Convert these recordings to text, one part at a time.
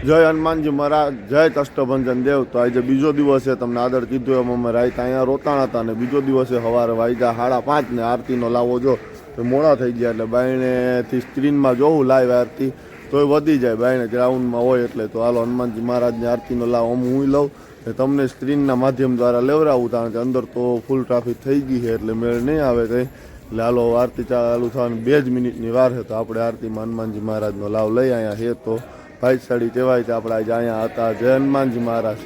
જય હનુમાનજી મહારાજ, જય કષ્ટભંજન દેવ. તો આજે બીજો દિવસે તમને આદર કીધું એમ અમે રાઈતા અહીંયા રોતાણા હતા અને બીજો દિવસે સવારે વાગ્યા સાડા પાંચ ને આરતીનો લાવો જો. તો મોડા થઈ ગયા એટલે બાયણેથી સ્ક્રીનમાં જોઉં લાઈવ આરતી. તોય વધી જાય, બાયણે ગ્રાઉન્ડમાં હોય એટલે. તો હાલો હનુમાનજી મહારાજની આરતીનો લાવો હું હું લઉં. ને તમને સ્ક્રીનના માધ્યમ દ્વારા લેવડાવું કારણ કે અંદર તો ફૂલ ટ્રાફિક થઈ ગઈ છે એટલે મેળ નહીં આવે કંઈ. એટલે હાલો આરતી ચાલુ થવાની બે જ મિનિટની વાર છે, તો આપણે આરતીમાં હનુમાનજી મહારાજનો લાવ લઈ અહીંયા છે તો. ભાઈસાડી કહેવાય છે. આપણે આજે અહીંયા હતા જય હનુમાનજી મહારાજ.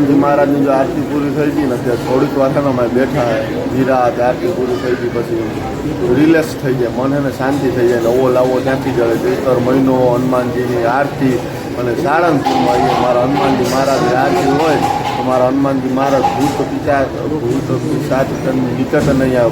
હનુમાનજી મહારાજની જો આરતી પૂરી થઈ ગઈ ને ત્યાં થોડીક વાસણમાં બેઠા જીરા આરતી પૂરી થઈ ગઈ પછી રિલેક્સ થઈ જાય મન એને શાંતિ થઈ જાય નવો લાવો ત્યાંથી જળે ચૈતર મહિનો, હનુમાનજીની આરતી અને સાળંગપુરમાં એ મારા હનુમાનજી મહારાજની આરતી હોય, તો મારા હનુમાનજી મહારાજ ભૂત પિતા, ભૂત પિશાચ નિકટ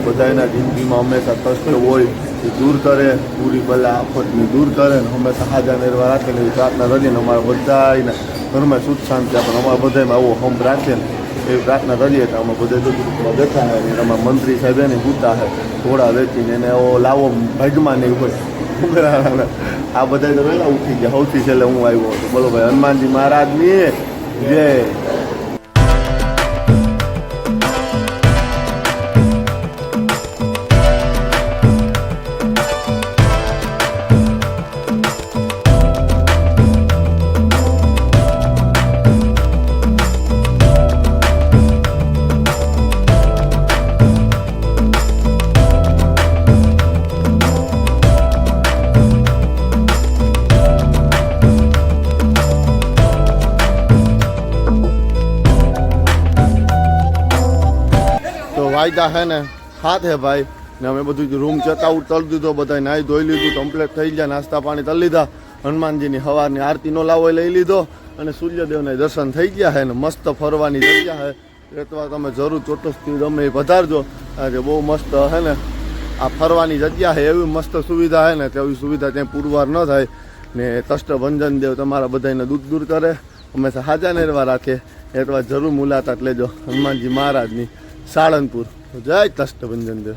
બધા એના જિંદગીમાં હંમેશા કષ્ટ હોય, એ દૂર કરે, પૂરી બલા આફતની દૂર કરે ને હંમેશા હાજર નિર્વા રાખે એવી પ્રાર્થના કરીને અમારા બધાને ઘરમાં સુખ શાંતિ આપે અમારા બધામાં આવો હમ રાખે ને એવી પ્રાર્થના કરીએ તો અમે બધા ગ્રુપમાં બેઠા હોય ને એમાં મંત્રી સાહેબ એને ગુતા છે ઘોડા વેચીને એને એવો લાવો ભાગમાં નહીં હોય. આ બધા તો વહેલા ઉઠી ગયા. સૌથી છેલ્લે હું આવ્યો હતો. બોલો ભાઈ, હનુમાનજી મહારાજની, જય. વાયદા હે ને, હાથ હે ભાઈ. ને અમે બધું રૂમ ચેકઆઉટ કરી દીધો બધા નાહી ધોઈ લીધું કમ્પ્લેટ થઈ ગયા, નાસ્તા પાણી કરી લીધા. હનુમાનજીની હવારની આરતીનો લાવો લઈ લીધો અને સૂર્યદેવના દર્શન થઈ ગયા છે ને, મસ્ત ફરવાની જગ્યા છે એટલે તમે જરૂર ચોક્કસથી તમે પધારજો. આજે બહુ મસ્ત હે ને, આ ફરવાની જગ્યા છે એવી મસ્ત સુવિધા છે ને તેવી સુવિધા ત્યાં પુરવાર ન થાય. ને કષ્ટભંજન દેવ તમારા બધાને દૂર દૂર કરે. હંમેશા હાજા નેરવા રાખે. એટલા જરૂર મુલાકાત લેજો હનુમાનજી મહારાજની. સાળંગપુર. જય કષ્ટભંજન દેવ